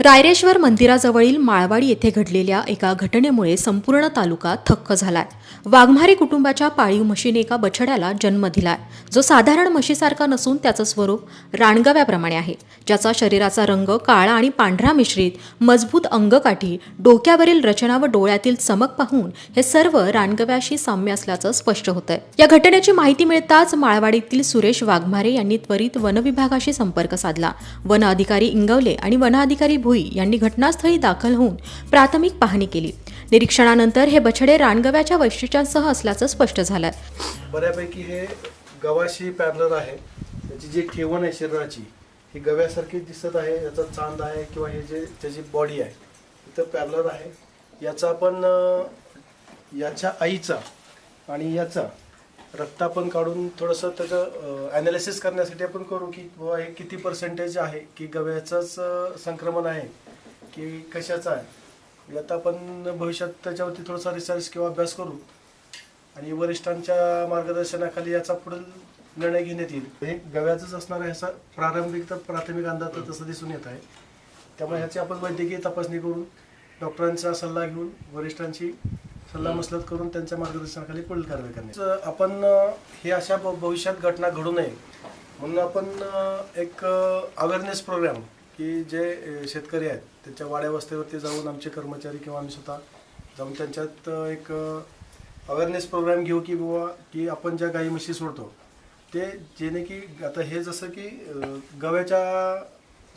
रायरेश्वर मंदिराजवळील माळवाडी येथे घडलेल्या एका घटनेमुळे संपूर्ण तालुका थक्क झालाय. वाघमारे कुटुंबाच्या पाळीव म्हशीने एका बछड्याला जन्म दिलाय. जो साधारण म्हशीसारखा नसून त्याचं स्वरूप रानगव्याप्रमाणे आहे. ज्याचा शरीराचा रंग काळा आणि पांढरा मिश्रित मजबूत अंगकाठी डोक्यावरील रचना व डोळ्यातील चमक पाहून हे सर्व रानगव्याशी साम्य असल्याचं स्पष्ट होतंय. या घटनेची माहिती मिळताच माळवाडीतील सुरेश वाघमारे यांनी त्वरित वनविभागाशी संपर्क साधला. वन अधिकारी इंगवले आणि वन अधिकारी भुई यांनी घटनास्थळी दाखल होऊन प्राथमिक पाहणी केली. निरीक्षणानंतर हे बछडे रानगव्याच्या वैशिष्ट्यांसह असल्याचं स्पष्ट झालं. बऱ्यापैकी हे गव्हाशी पॅरलर आहे. त्याची जी ठेवण आहे शरीराची ही गव्यासारखी दिसत आहे याचा चांद आहे किंवा हे जे त्याची बॉडी आहे इथं पॅरलर आहे. याचा आपण याच्या आईचा आणि याचा रक्त आपण काढून थोडंसं त्याचं ॲनालिसिस करण्यासाठी आपण करू की बाबा हे किती पर्सेंटेज आहे की गव्याचंच संक्रमण आहे की कशाचं आहे? म्हणजे आता आपण भविष्यात त्याच्यावरती थोडासा रिसर्च किंवा अभ्यास करू आणि वरिष्ठांच्या मार्गदर्शनाखाली याचा पुढील निर्णय घेण्यात येईल. हे गव्याचंच असणार आहे प्रारंभिक तर प्राथमिक अंदाज तर तसं दिसून येत आहे. त्यामुळे ह्याची आपण वैद्यकीय तपासणी करून डॉक्टरांचा सल्ला घेऊन वरिष्ठांची सल्लामसलत करून त्यांच्या मार्गदर्शनाखाली पुढील कारवाई करणे आपण हे अशा भविष्यात घटना घडू नये म्हणून आपण एक अवेअरनेस प्रोग्राम की जे शेतकरी आहेत त्यांच्या वाड्यावस्थेवरती जाऊन आमचे कर्मचारी किंवा आम्ही स्वतः जाऊन त्यांच्यात एक अवेअरनेस प्रोग्राम घेऊ की बाबा की आपण ज्या गाई म्हशी सोडतो ते जेणे की आता हे जसं की गव्याच्या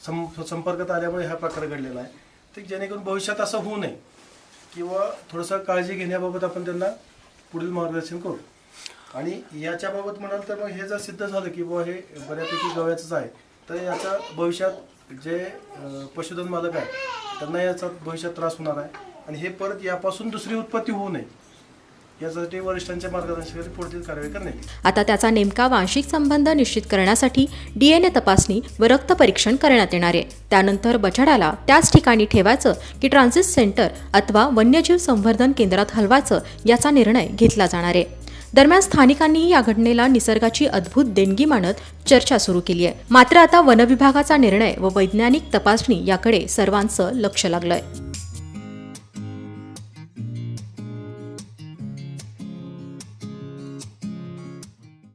सं संपर्कात आल्यामुळे हा प्रकार घडलेला आहे. ते जेणेकरून भविष्यात असं होऊ नये. किंवा थोडंसं काळजी घेण्याबाबत आपण त्यांना पुढील मार्गदर्शन करू. आणि याच्याबाबत म्हणाल तर मग हे जर सिद्ध झालं की बुवा हे बऱ्यापैकी गव्याचंच आहे तर याचा भविष्यात जे पशुधन मालक आहे त्यांना याचा भविष्यात त्रास होणार आहे. आणि हे परत यापासून दुसरी उत्पत्ती होऊ नये. यासाठी वरिष्ठांच्या मार्गदर्शनाखाली पुढील कारवाई करण्यात येईल. आता त्याचा नेमका वांशिक संबंध निश्चित करण्यासाठी डीएनए तपासणी व रक्त परीक्षण करण्यात येणार आहे. त्यानंतर बछड्याला त्याच ठिकाणी ठेवायचं की ट्रान्झिट सेंटर अथवा वन्यजीव संवर्धन केंद्रात हलवायचं याचा निर्णय घेतला जाणार आहे. दरम्यान स्थानिकांनीही या घटनेला निसर्गाची अद्भुत देणगी मानत चर्चा सुरू केली आहे. मात्र आता वनविभागाचा निर्णय व वैज्ञानिक तपासणी याकडे सर्वांचं लक्ष लागलंय.